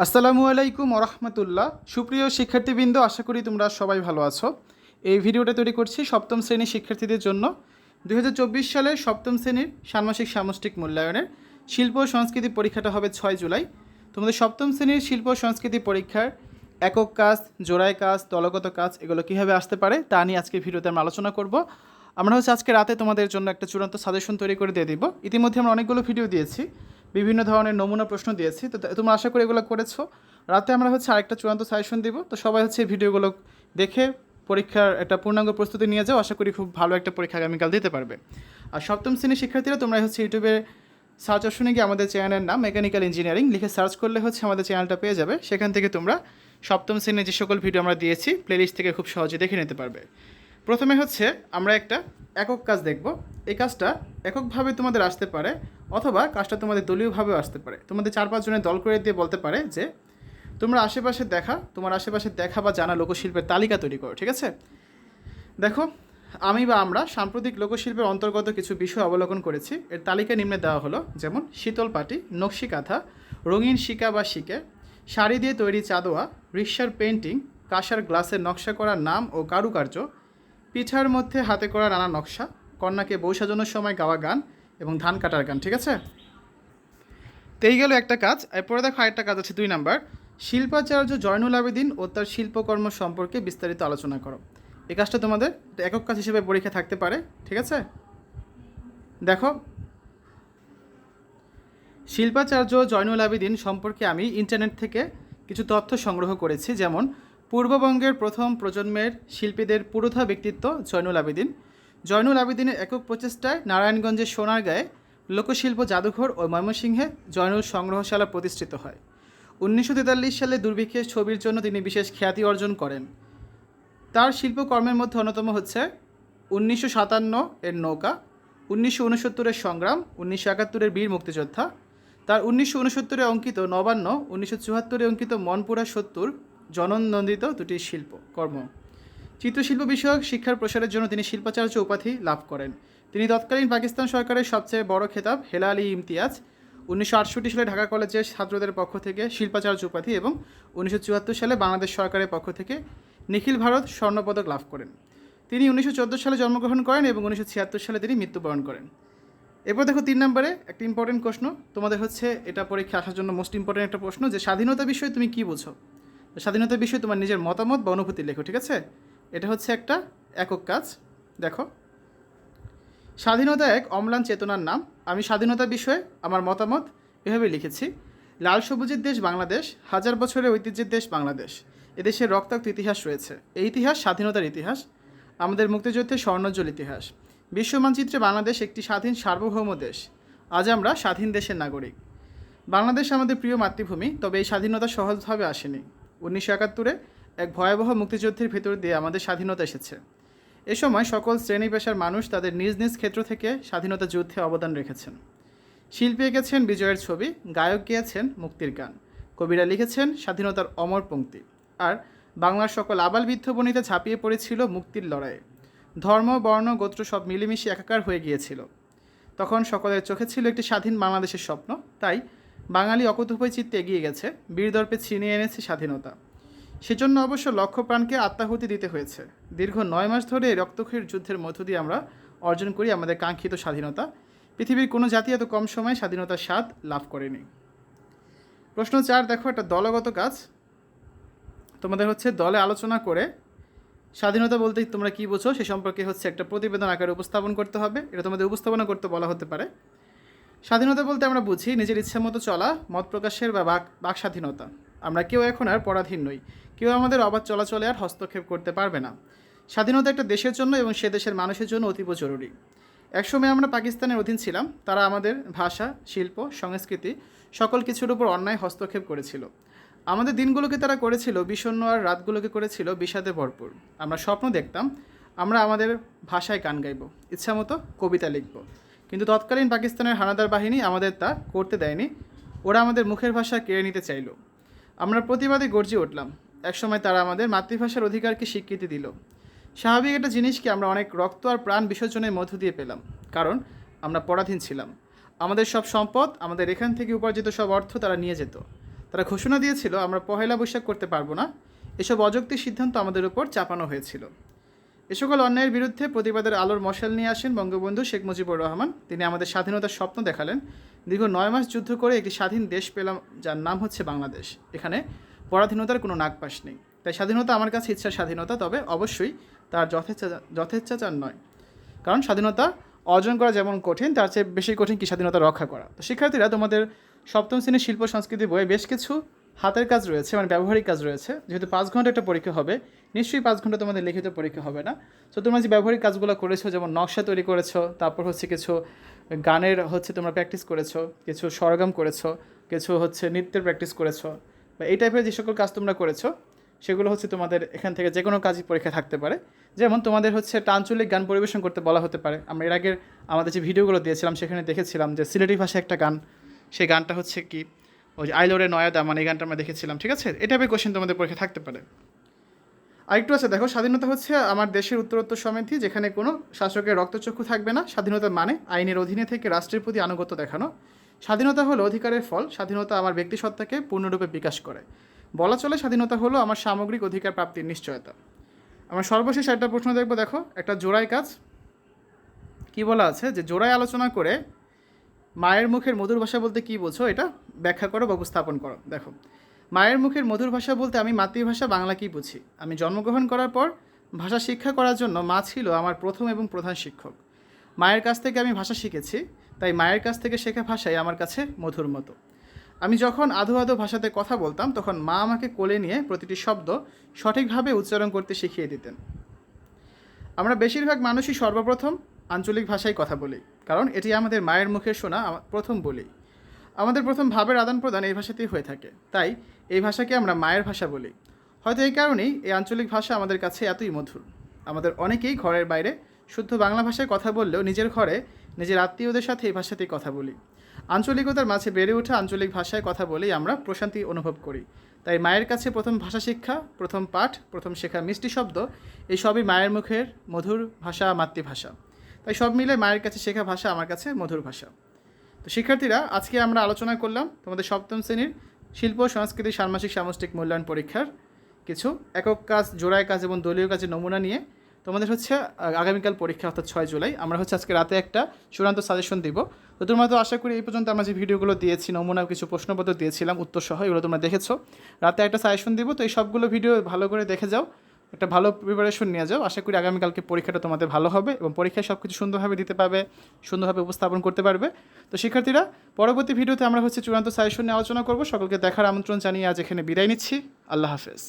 আসসালামু আলাইকুম ওরহমতুল্লাহ। সুপ্রিয় শিক্ষার্থীবৃন্দ, আশা করি তোমরা সবাই ভালো আছো। এই ভিডিওটা তৈরি করছি সপ্তম শ্রেণির শিক্ষার্থীদের জন্য। দুই হাজার চব্বিশ সালের সপ্তম শ্রেণির ষান্মাসিক সামষ্টিক মূল্যায়নের শিল্প সংস্কৃতি পরীক্ষাটা হবে ছয় জুলাই। তোমাদের সপ্তম শ্রেণির শিল্প সংস্কৃতি পরীক্ষার একক কাজ, জোড়ায় কাজ, দলগত কাজ, এগুলো কীভাবে আসতে পারে তা নিয়ে আজকের ভিডিওতে আমরা আলোচনা করব। আমরা হচ্ছে আজকে রাতে তোমাদের জন্য একটা চূড়ান্ত সাজেশন তৈরি করে দিয়ে দিব। ইতিমধ্যে আমরা অনেকগুলো ভিডিও দিয়েছি। বিভিন্ন ধরনের নমুনা প্রশ্ন দিয়েছি। তো তোমরা আশা করি এগুলো করেছ। রাতে আমরা হচ্ছে আরেকটা চূড়ান্ত সাজেশন দিব। তো সবাই হচ্ছে ভিডিওগুলো দেখে পরীক্ষার একটা পূর্ণাঙ্গ প্রস্তুতি নিয়ে যাও। আশা করি খুব ভালো একটা পরীক্ষা আগামীকাল দিতে পারবে। আর সপ্তম শ্রেণির শিক্ষার্থীরা, তোমরা হচ্ছে ইউটিউবে সার্চ অপশনে গিয়ে আমাদের চ্যানেলের নাম মেকানিক্যাল ইঞ্জিনিয়ারিং লিখে সার্চ করলে হচ্ছে আমাদের চ্যানেলটা পেয়ে যাবে। সেখান থেকে তোমরা সপ্তম শ্রেণির যে সকল ভিডিও আমরা দিয়েছি প্লেলিস্ট থেকে খুব সহজে দেখে নিতে পারবে। প্রথমে হচ্ছে আমরা একটা একক কাজ দেখব। এই কাজটা এককভাবে তোমাদের আসতে পারে অথবা কাজটা তোমাদের দলীয়ভাবেও আসতে পারে। তোমাদের চার পাঁচজনের দল করে দিয়ে বলতে পারে যে, তোমরা আশেপাশে দেখা, তোমার আশেপাশে দেখা বা জানা লোকশিল্পের তালিকা তৈরি করো, ঠিক আছে? দেখো, আমি বা আমরা সাম্প্রতিক লোকশিল্পের অন্তর্গত কিছু বিষয় অবলোকন করেছি। এর তালিকা নিম্নে দেওয়া হলো, যেমন শীতল পাটি, নকশি কাঁথা, রঙিন শিকা বা শিকে, শাড়ি দিয়ে তৈরি চাদোয়া, রিক্সার পেন্টিং কাঁসার গ্লাসের নকশা করা নাম ও কারুকার্য পিঠার মধ্যে হাতে করা নানা নকশা, কন্যাকে বউ সাজানোর সময় গাওয়া গান এবং ধান কাটার গান, ঠিক আছে? তো এই গেল একটা কাজ। এরপরে দেখো আরেকটা কাজ আছে দুই নাম্বার। শিল্পাচার্য জয়নুল আবেদিন ও তার শিল্পকর্ম সম্পর্কে বিস্তারিত আলোচনা করো। এই কাজটা তোমাদের একক কাজ হিসেবে পরীক্ষা থাকতে পারে, ঠিক আছে? দেখো, শিল্পাচার্য জয়নুল আবেদিন সম্পর্কে আমি ইন্টারনেট থেকে কিছু তথ্য সংগ্রহ করেছি, যেমন পূর্ববঙ্গের প্রথম প্রজন্মের শিল্পীদের পুরোধা ব্যক্তিত্ব জয়নুল আবেদিন। জয়নুল আবেদিনের একক প্রচেষ্টায় নারায়ণগঞ্জের সোনারগাঁয়ে লোকশিল্প জাদুঘর ও ময়মনসিংহে জয়নুল সংগ্রহশালা প্রতিষ্ঠিত হয়। উনিশশো তেতাল্লিশ সালে দুর্ভিক্ষের ছবির জন্য তিনি বিশেষ খ্যাতি অর্জন করেন। তার শিল্পকর্মের মধ্যে অন্যতম হচ্ছে উনিশশো সাতান্ন এর নৌকা, উনিশশো উনসত্তরের সংগ্রাম, উনিশশো একাত্তরের বীর মুক্তিযোদ্ধা। তার উনিশশো উনসত্তরে অঙ্কিত নবান্ন, উনিশশো চুয়াত্তরে অঙ্কিত মনপুরা সত্তর জননন্দিত দুটি শিল্প, কর্ম। চিত্রশিল্প বিষয়ক শিক্ষার প্রসারের জন্য তিনি শিল্পাচার্য উপাধি লাভ করেন। তিনি তৎকালীন পাকিস্তান সরকারের সবচেয়ে বড় খেতাব হেলা আলী ইমতিয়াজ। উনিশশো আটষট্টি সালে ঢাকা কলেজের ছাত্রদের পক্ষ থেকে শিল্পাচার্য উপাধি এবং উনিশশো চুয়াত্তর সালে বাংলাদেশ সরকারের পক্ষ থেকে নিখিল ভারত স্বর্ণপদক লাভ করেন। তিনি উনিশশো চোদ্দ সালে জন্মগ্রহণ করেন এবং উনিশশো ছিয়াত্তর সালে তিনি মৃত্যুবরণ করেন। এরপর দেখো তিন নম্বরে একটা ইম্পর্টেন্ট প্রশ্ন। তোমাদের হচ্ছে এটা পরীক্ষা আসার জন্য মোস্ট ইম্পর্টেন্ট একটা প্রশ্ন যে স্বাধীনতা বিষয়ে তুমি কী বোঝো? তো স্বাধীনতা বিষয়ে তোমার নিজের মতামত বা অনুভূতি লেখো, ঠিক আছে? এটা হচ্ছে একটা একক কাজ। দেখো, স্বাধীনতা এক অম্লান চেতনার নাম। আমি স্বাধীনতা বিষয়ে আমার মতামত এভাবে লিখেছি। লাল সবুজের দেশ বাংলাদেশ, হাজার বছরের ঐতিহ্যের দেশ বাংলাদেশ। এদেশের রক্তাক্ত ইতিহাস রয়েছে। এই ইতিহাস স্বাধীনতার ইতিহাস। আমাদের মুক্তিযুদ্ধের স্বর্ণোজ্জ্বল ইতিহাস। বিশ্ব মানচিত্রে বাংলাদেশ একটি স্বাধীন সার্বভৌম দেশ। আজ আমরা স্বাধীন দেশের নাগরিক। বাংলাদেশ আমাদের প্রিয় মাতৃভূমি, তবে এই স্বাধীনতা সহজভাবে আসেনি। উনিশশো একাত্তরে এক ভয়াবহ মুক্তিযুদ্ধের ভেতর দিয়ে আমাদের স্বাধীনতা এসেছে। এ সময় সকল শ্রেণি পেশার মানুষ তাদের নিজ নিজ ক্ষেত্র থেকে স্বাধীনতা যুদ্ধে অবদান রেখেছেন। শিল্পী এঁকেছেন বিজয়ের ছবি, গায়ক গেয়েছেন মুক্তির গান। কবিরা লিখেছেন স্বাধীনতার অমর পংক্তি আর বাংলার সকল আবাল বৃদ্ধবনিতে ঝাঁপিয়ে পড়েছিল মুক্তির লড়াইয়ে। ধর্ম, বর্ণ, গোত্র সব মিলেমিশে একাকার হয়ে গিয়েছিল। তখন সকলের চোখে ছিল একটি স্বাধীন বাংলাদেশের স্বপ্ন। তাই বাঙালি অকুতভয় চিত্তে এগিয়ে গেছে, বীরদর্পে ছিনিয়ে এনেছে স্বাধীনতা। সেজন্য অবশ্য লক্ষ্য প্রাণকে আত্মাহুতি দিতে হয়েছে। দীর্ঘ নয় মাস ধরে এই রক্তক্ষয়ীর যুদ্ধের মধ্য দিয়ে আমরা অর্জন করি আমাদের কাঙ্ক্ষিত স্বাধীনতা। পৃথিবীর কোনো জাতি এত কম সময়ে স্বাধীনতার স্বাদ লাভ করেনি। প্রশ্ন চার, দেখো একটা দলগত কাজ। তোমাদের হচ্ছে দলে আলোচনা করে স্বাধীনতা বলতে তোমরা কী বোঝো, সে সম্পর্কে হচ্ছে একটা প্রতিবেদন আকারে উপস্থাপন করতে হবে। এটা তোমাদের উপস্থাপনা করতে বলা হতে পারে। স্বাধীনতা বলতে আমরা বুঝি নিজের ইচ্ছা মতো চলা, মত প্রকাশের বা বাক বাক স্বাধীনতা। আমরা কেউ এখন আর পরাধীন নই। কেউ আমাদের অবাধ চলাচলে আর হস্তক্ষেপ করতে পারবে না। স্বাধীনতা একটা দেশের জন্য এবং সে দেশের মানুষের জন্য অতীব জরুরি। একসময় আমরা পাকিস্তানের অধীন ছিলাম। তারা আমাদের ভাষা, শিল্প, সংস্কৃতি সকল কিছুর উপর অন্যায় হস্তক্ষেপ করেছিল। আমাদের দিনগুলোকে তারা করেছিল, বিষণ্ণ আর রাতগুলোকে করেছিল বিষাদে ভরপুর। আমরা স্বপ্ন দেখতাম, আমরা আমাদের ভাষায় গান গাইব, ইচ্ছামতো কবিতা লিখব। কিন্তু তৎকালীন পাকিস্তানের হানাদার বাহিনী আমাদের তা করতে দেয়নি। ওরা আমাদের মুখের ভাষা কেড়ে নিতে চাইল। আমরা প্রতিবাদে গর্জে উঠলাম। একসময় তারা আমাদের মাতৃভাষার অধিকারকে স্বীকৃতি দিল। স্বাভাবিক একটা জিনিসকে আমরা অনেক রক্ত আর প্রাণ বিসর্জনের মধ্য দিয়ে পেলাম। কারণ আমরা পরাধীন ছিলাম। আমাদের সব সম্পদ, আমাদের এখান থেকে উপার্জিত সব অর্থ তারা নিয়ে যেত। তারা ঘোষণা দিয়েছিল, আমরা পহেলা বৈশাখ করতে পারব না। এসব অযৌক্তিক সিদ্ধান্ত আমাদের উপর চাপানো হয়েছিল। এ সকল অন্যায়ের বিরুদ্ধে প্রতিবাদের আলোর মশাল নিয়ে আসেন বঙ্গবন্ধু শেখ মুজিবুর রহমান। তিনি আমাদের স্বাধীনতার স্বপ্ন দেখালেন। দীর্ঘ নয় মাস যুদ্ধ করে একটি স্বাধীন দেশ পেলাম, যার নাম হচ্ছে বাংলাদেশ। এখানে পরাধীনতার কোনো নাগপাশ নেই। তাই স্বাধীনতা আমার কাছে ইচ্ছা স্বাধীনতা, তবে অবশ্যই তার যথেচ্ছা, যথেচ্ছাচার নয়। কারণ স্বাধীনতা অর্জন করা যেমন কঠিন, তার চেয়ে বেশি কঠিন কি স্বাধীনতা রক্ষা করা? তো শিক্ষার্থীরা, তোমাদের সপ্তম শ্রেণির শিল্প, সংস্কৃতি বইয়ে বেশ কিছু হাতের কাজ রয়েছে মানে ব্যবহারিক কাজ রয়েছে। যেহেতু পাঁচ ঘণ্টা একটা পরীক্ষা হবে, নিশ্চয়ই পাঁচ ঘণ্টা তোমাদের লিখিত পরীক্ষা হবে না। তো তোমরা যে ব্যবহারিক কাজগুলো করেছ, যেমন নকশা তৈরি করেছ, তারপর হচ্ছে কিছু গানের হচ্ছে তোমরা প্র্যাকটিস করেছ, কিছু সরগম করেছ, কিছু হচ্ছে নৃত্যের প্র্যাকটিস করেছ, বা এই টাইপের যে সকল কাজ তোমরা করেছ, সেগুলো হচ্ছে তোমাদের এখান থেকে যে কোনো কাজই পরীক্ষা থাকতে পারে। যেমন তোমাদের হচ্ছে একটা আঞ্চলিক গান পরিবেশন করতে বলা হতে পারে। আমরা এর আগের আমাদের যে ভিডিওগুলো দিয়েছিলাম, সেখানে দেখেছিলাম যে সিলেটি ভাষায় একটা গান, সেই গানটা হচ্ছে কি? ওই যে আইলোরে নয়াদা মানে এই গানটা আমরা দেখেছিলাম, ঠিক আছে? এটা টাইপের কোশ্চেন তোমাদের পরীক্ষা থাকতে পারে। আরেকটু আছে, দেখো, স্বাধীনতা হচ্ছে আমার দেশের উত্তরোত্তর সমিতি, যেখানে কোনো শাসকের রক্তচক্ষু থাকবে না। স্বাধীনতা মানে আইনের অধীনে থেকে রাষ্ট্রের প্রতি আনুগত্য দেখানো। স্বাধীনতা হলো অধিকারের ফল, স্বাধীনতা আমার ব্যক্তিসত্তাকে পূর্ণরূপে বিকাশ করে। বলা চলে, স্বাধীনতা হলো আমার সামগ্রিক অধিকার প্রাপ্তির নিশ্চয়তা। আমার সর্বশেষ একটা প্রশ্ন দেখব, দেখো, একটা জোড়াই কাজ। কি বলা আছে? যে জোড়ায় আলোচনা করে মায়ের মুখের মধুর ভাষা বলতে কি বোঝো এটা? ব্যাখ্যা করো বা উপস্থাপন করো। দেখো, মায়ের মুখের মধুর ভাষা বলতে আমি মাতৃভাষা বাংলাকেই বুঝি। আমি জন্মগ্রহণ করার পর ভাষা শিক্ষা করার জন্য মা ছিল আমার প্রথম এবং প্রধান শিক্ষক। মায়ের কাছ থেকে আমি ভাষা শিখেছি, তাই মায়ের কাছ থেকে শেখা ভাষাই আমার কাছে মধুর মতো। আমি যখন আধো আধো ভাষাতে কথা বলতাম, তখন মা আমাকে কোলে নিয়ে প্রতিটি শব্দ সঠিকভাবে উচ্চারণ করতে শিখিয়ে দিতেন। আমরা বেশিরভাগ মানুষই সর্বপ্রথম আঞ্চলিক ভাষায় কথা বলি, কারণ এটি আমাদের মায়ের মুখে শোনা প্রথম বলি। আমাদের প্রথম ভাবের আদান প্রদান এই ভাষাতেই হয়ে থাকে। তাই এই ভাষাকে আমরা মায়ের ভাষা বলি। হয়তো এই কারণেই এই আঞ্চলিক ভাষা আমাদের কাছে এতই মধুর। আমাদের অনেকেই ঘরের বাইরে শুদ্ধ বাংলা ভাষায় কথা বললেও নিজের ঘরে নিজের আত্মীয়দের সাথে এই ভাষাতেই কথা বলি। আঞ্চলিকতার মাঝে বেড়ে ওঠা আঞ্চলিক ভাষায় কথা বলেই আমরা প্রশান্তি অনুভব করি। তাই মায়ের কাছে প্রথম ভাষা শিক্ষা, প্রথম পাঠ, প্রথম শেখা মিষ্টি শব্দ, এই সবই মায়ের মুখের মধুর ভাষা, মাতৃভাষা। তাই সব মিলে মায়ের কাছে শেখা ভাষা আমার কাছে মধুর ভাষা। তো শিক্ষার্থীরা, আজকে আমরা আলোচনা করলাম তোমাদের সপ্তম শ্রেণির শিল্প, সংস্কৃতি ষান্মাসিক সামষ্টিক মূল্যায়ন পরীক্ষার কিছু একক কাজ, জোড়ায় কাজ এবং দলীয় কাজের নমুনা নিয়ে। তোমাদের হচ্ছে আগামীকাল পরীক্ষা, অর্থাৎ ছয় জুলাই। আমরা হচ্ছে আজকে রাতে একটা চূড়ান্ত সাজেশন দিব। তো তোমরা তো আশা করি এই পর্যন্ত আমরা যে ভিডিওগুলো দিয়েছি নমুনা কিছু প্রশ্নপত্র দিয়েছিলাম উত্তর সহ এগুলো তোমরা দেখেছ। রাতে একটা সাজেশন দিব, তো এই সবগুলো ভিডিও ভালো করে দেখে যাও। একটা ভালো প্রিপারেশন নিয়ে যাও। আশা করি আগামীকালকে পরীক্ষাটা তোমাদের ভালো হবে এবং পরীক্ষায় সব কিছু সুন্দরভাবে দিতে পারবে, সুন্দরভাবে উপস্থাপন করতে পারবে। তো শিক্ষার্থীরা, পরবর্তী ভিডিওতে আমরা হচ্ছে চূড়ান্ত সাজেশন নিয়ে আলোচনা করব। সকলকে দেখার আমন্ত্রণ জানিয়ে আজ এখানে বিদায় নিচ্ছি। আল্লাহ হাফেজ।